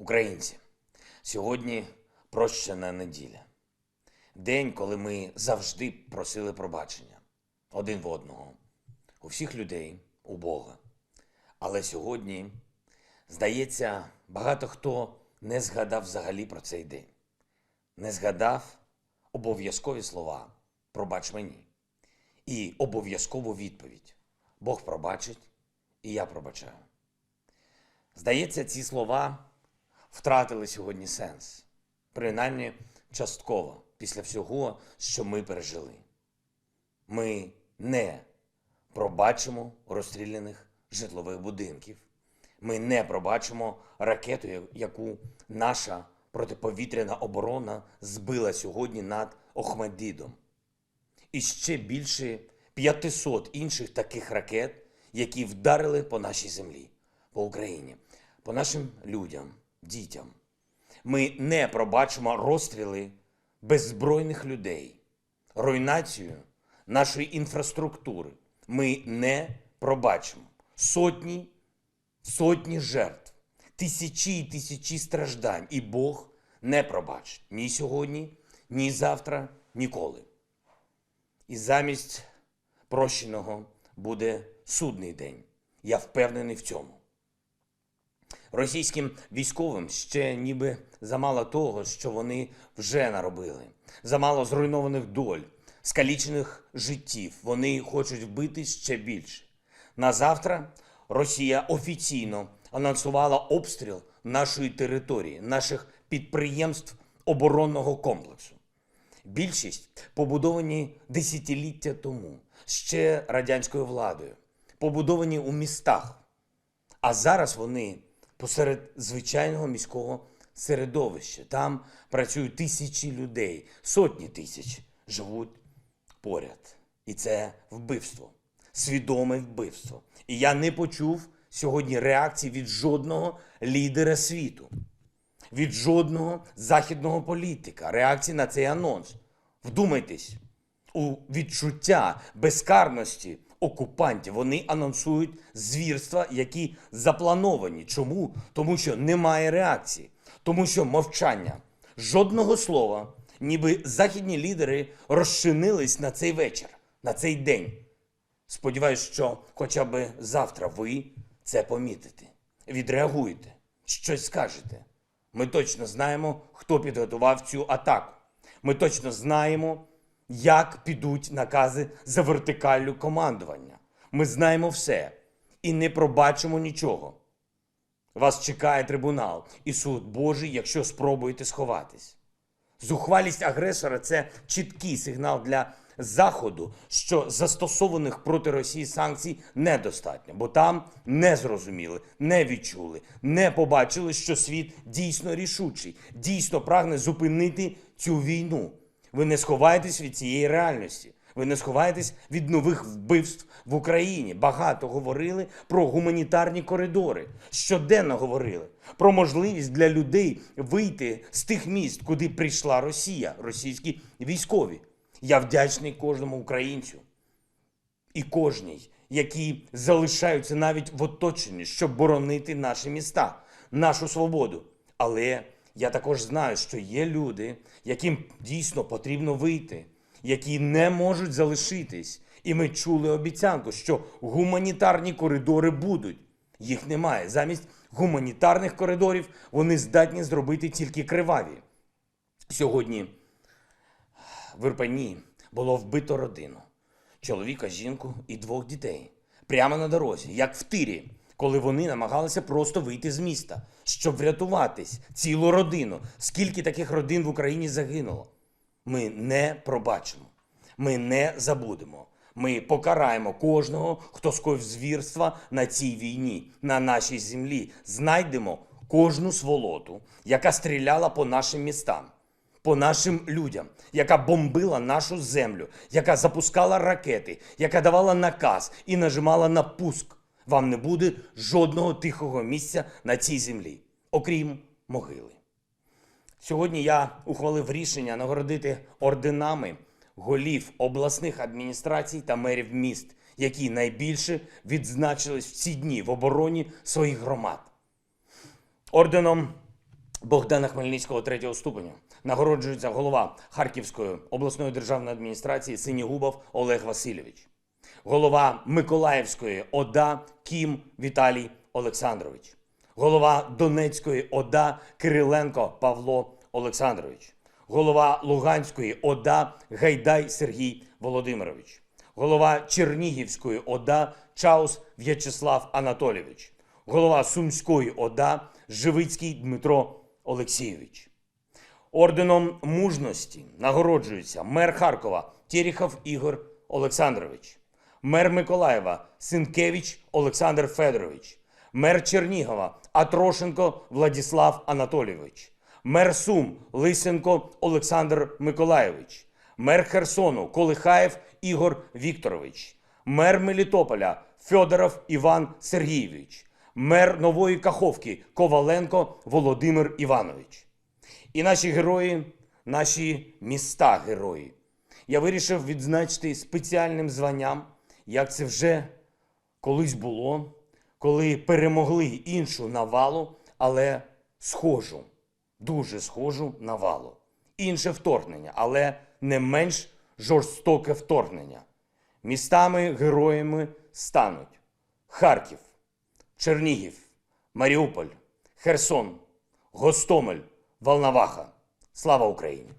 Українці, сьогодні прощена неділя. День, коли ми завжди просили пробачення один в одного, у всіх людей, у Бога. Але сьогодні, здається, багато хто не згадав взагалі про цей день. Не згадав обов'язкові слова Пробач мені. І обов'язкову відповідь Бог пробачить, і я пробачаю. Здається, ці слова втратили сьогодні сенс, принаймні частково після всього, що ми пережили. Ми не пробачимо розстріляних житлових будинків. Ми не пробачимо ракету, яку наша протиповітряна оборона збила сьогодні над Охмаддідом. І ще більше 500 інших таких ракет, які вдарили по нашій землі, по Україні, по нашим людям, дітям. Ми не пробачимо розстріли беззбройних людей, руйнацію нашої інфраструктури. Ми не пробачимо сотні, сотні жертв, тисячі і тисячі страждань. І Бог не пробачить ні сьогодні, ні завтра, ніколи. І замість прощеного буде судний день. Я впевнений в цьому. Російським військовим ще ніби замало того, що вони вже наробили. Замало зруйнованих доль, скалічених життів. Вони хочуть вбити ще більше. На завтра Росія офіційно анонсувала обстріл нашої території, наших підприємств оборонного комплексу. Більшість побудовані десятиліття тому, ще радянською владою, побудовані у містах. А зараз вони посеред звичайного міського середовища. Там працюють тисячі людей, сотні тисяч живуть поряд. І це вбивство, свідоме вбивство. І я не почув сьогодні реакції від жодного лідера світу від жодного західного політика реакції на цей анонс. Вдумайтесь у відчуття безкарності окупантів. Вони анонсують звірства, які заплановані. Чому? Тому що немає реакції, тому що мовчання, жодного слова, ніби західні лідери розчинились на цей вечір, на цей день. Сподіваюсь, що хоча б завтра ви це помітите, відреагуєте, щось скажете. Ми точно знаємо, хто підготував цю атаку. Ми точно знаємо, як підуть накази за вертикаллю командування. Ми знаємо все і не пробачимо нічого. Вас чекає трибунал і суд Божий, якщо спробуєте сховатись. Зухвалість агресора це чіткий сигнал для Заходу, що застосованих проти Росії санкцій недостатньо, бо там не зрозуміли, не відчули, не побачили, що світ дійсно рішучий, дійсно прагне зупинити цю війну. Ви не сховаєтесь від цієї реальності. Ви не сховаєтесь від нових вбивств в Україні. Багато говорили про гуманітарні коридори. Щоденно говорили про можливість для людей вийти з тих міст, куди прийшла Росія, російські військові. Я вдячний кожному українцю і кожній, які залишаються навіть в оточенні, щоб боронити наші міста, нашу свободу. Але я також знаю, що є люди, яким дійсно потрібно вийти, які не можуть залишитись. І ми чули обіцянку, що гуманітарні коридори будуть. Їх немає. Замість гуманітарних коридорів вони здатні зробити тільки криваві. Сьогодні в Ірпені було вбито родину: чоловіка, жінку і двох дітей. Прямо на дорозі, як в тирі, коли вони намагалися просто вийти з міста, щоб врятуватись, цілу родину. Скільки таких родин в Україні загинуло? Ми не пробачимо, ми не забудемо. Ми покараємо кожного, хто скоїв звірства на цій війні, на нашій землі. Знайдемо кожну сволоту, яка стріляла по нашим містам по нашим людям, яка бомбила нашу землю, яка запускала ракети, яка давала наказ і нажимала на пуск. Вам не буде жодного тихого місця на цій землі, окрім могили. Сьогодні я ухвалив рішення нагородити орденами голів обласних адміністрацій та мерів міст, які найбільше відзначились в ці дні в обороні своїх громад. Орденом Богдана Хмельницького третього ступеню нагороджується голова Харківської обласної державної адміністрації Синігубов Олег Васильович, голова Миколаївської ОДА Кім Віталій Олександрович, голова Донецької ОДА Кириленко Павло Олександрович, голова Луганської ОДА Гайдай Сергій Володимирович, голова Чернігівської ОДА Чаус В'ячеслав Анатолійович, голова Сумської ОДА Живицький Дмитро Олексійович. Орденом мужності нагороджується мер Харкова Терехов Ігор Олександрович, мер Миколаєва Синкевич Олександр Федорович, мер Чернігова Атрошенко Владислав Анатолійович, мер Сум Лисенко Олександр Миколайович, мер Херсону Колихаєв Ігор Вікторович, мер Мелітополя Федоров Іван Сергійович, мер Нової Каховки Коваленко Володимир Іванович. І наші герої, наші міста герої. Я вирішив відзначити спеціальним званням, як це вже колись було, коли перемогли іншу навалу, але схожу, дуже схожу навалу. Інше вторгнення, але не менш жорстоке вторгнення. Містами героями стануть Харків, Чернігів, Маріуполь, Херсон, Гостомель, Волноваха. Слава Україні!